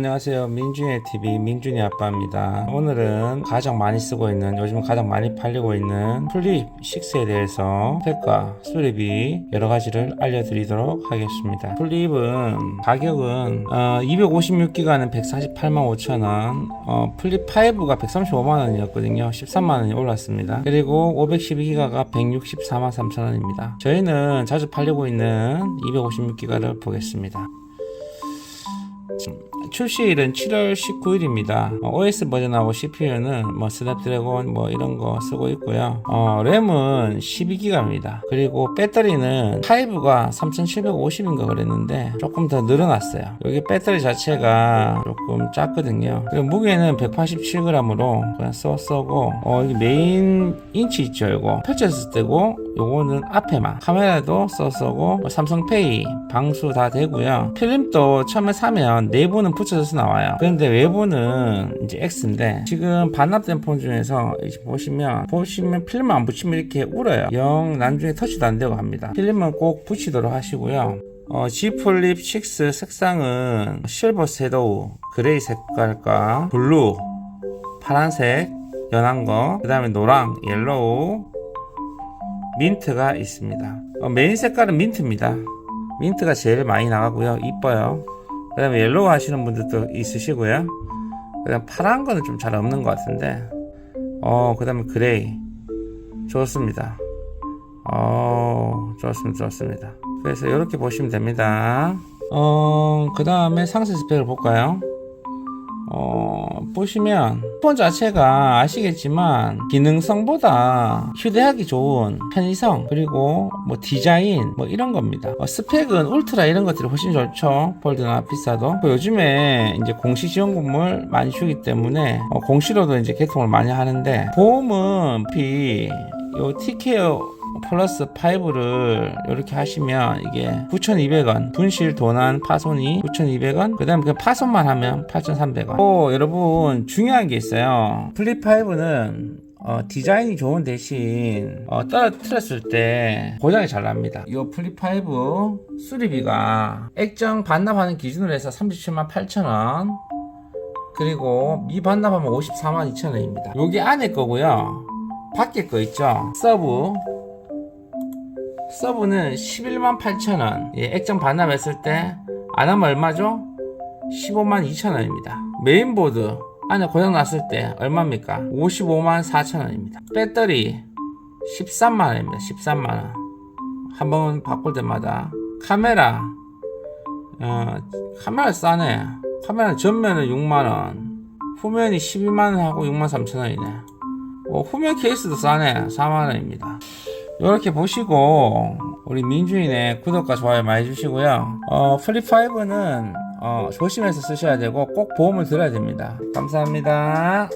안녕하세요. 민준의 TV 민준이 아빠입니다. 오늘은 가장 많이 쓰고 있는 요즘 가장 많이 팔리고 있는 플립 6에 대해서 스펙과 수리비 여러 가지를 알려드리도록 하겠습니다. 플립은 가격은 어, 256기가는 148만 5천 원, 어, 플립 5가 135만 원이었거든요. 13만 원이 올랐습니다. 그리고 512기가가 164만 3천 원입니다. 저희는 자주 팔리고 있는 256기가를 보겠습니다. 출시일은 7월 19일입니다. OS 버전하고 CPU는 뭐 스냅드래곤 뭐 이런 거 쓰고 있고요. 어, 램은 12기가입니다. 그리고 배터리는 5가 3750인가 그랬는데 조금 더 늘어났어요. 여기 배터리 자체가 조금 작거든요. 그리고 무게는 187g으로 그냥 써 쓰고 어, 여기 메인 인치 있죠, 이거 펼쳤을 때고 요거는 앞에만 카메라도 써쓰고 뭐 삼성페이 방수 다 되고요. 필름도 처음에 사면 내부는 붙여져서 나와요. 그런데 외부는 이제 X인데 지금 반납된 폰 중에서 보시면 보시면 필름 안 붙이면 이렇게 울어요. 영 나중에 터치도 안 되고 합니다. 필름은 꼭 붙이도록 하시고요. 어, G 플립 6 색상은 실버 섀도우, 그레이 색깔과 블루, 파란색, 연한 거, 그 다음에 노랑, 옐로우, 민트가 있습니다. 어, 메인 색깔은 민트입니다. 민트가 제일 많이 나가고요. 이뻐요. 그 다음에 옐로우 하시는 분들도 있으시고요. 그 다음 파란 거는 좀 잘 없는 것 같은데. 어, 그 다음에 그레이. 좋습니다. 어, 좋습니다. 좋습니다. 그래서 이렇게 보시면 됩니다. 어, 그 다음에 상세 스펙을 볼까요? 어, 보시면 폰 자체가 아시겠지만 기능성보다 휴대하기 좋은 편의성 그리고 뭐 디자인 뭐 이런 겁니다. 어, 스펙은 울트라 이런 것들이 훨씬 좋죠. 폴드나 비싸도. 그 요즘에 이제 공시 지원금을 많이 주기 때문에 어, 공시로도 이제 개통을 많이 하는데 보험은 비 요 티케어 플러스 5를 이렇게 하시면 이게 9,200원. 분실 도난 파손이 9,200원. 그 다음에 파손만 하면 8,300원. 또 여러분 중요한 게 있어요. 플립 5는 어, 디자인이 좋은 대신 어, 떨어뜨렸을 때 고장이 잘 납니다. 이 플립 5 수리비가 액정 반납하는 기준으로 해서 37만 8천원. 그리고 미반납하면 54만 2천원입니다. 여기 안에 거고요. 밖에 거 있죠? 서브 서브는 11만 8천원. 예, 액정 반납했을 때 안 하면 얼마죠? 15만 2천원입니다. 메인보드 안에 고장 났을 때 얼마입니까? 55만 4천원입니다. 배터리 13만원입니다. 13만원. 한 번 바꿀 때마다 카메라 어, 카메라 싸네. 카메라 전면은 6만원. 후면이 12만원하고 6만 3천원이네. 어, 후면 케이스도 싸네. 4만원입니다 이렇게 보시고 우리 민주인의 구독과 좋아요 많이 해주시고요. 어, 플립5는 어, 조심해서 쓰셔야 되고 꼭 보험을 들어야 됩니다. 감사합니다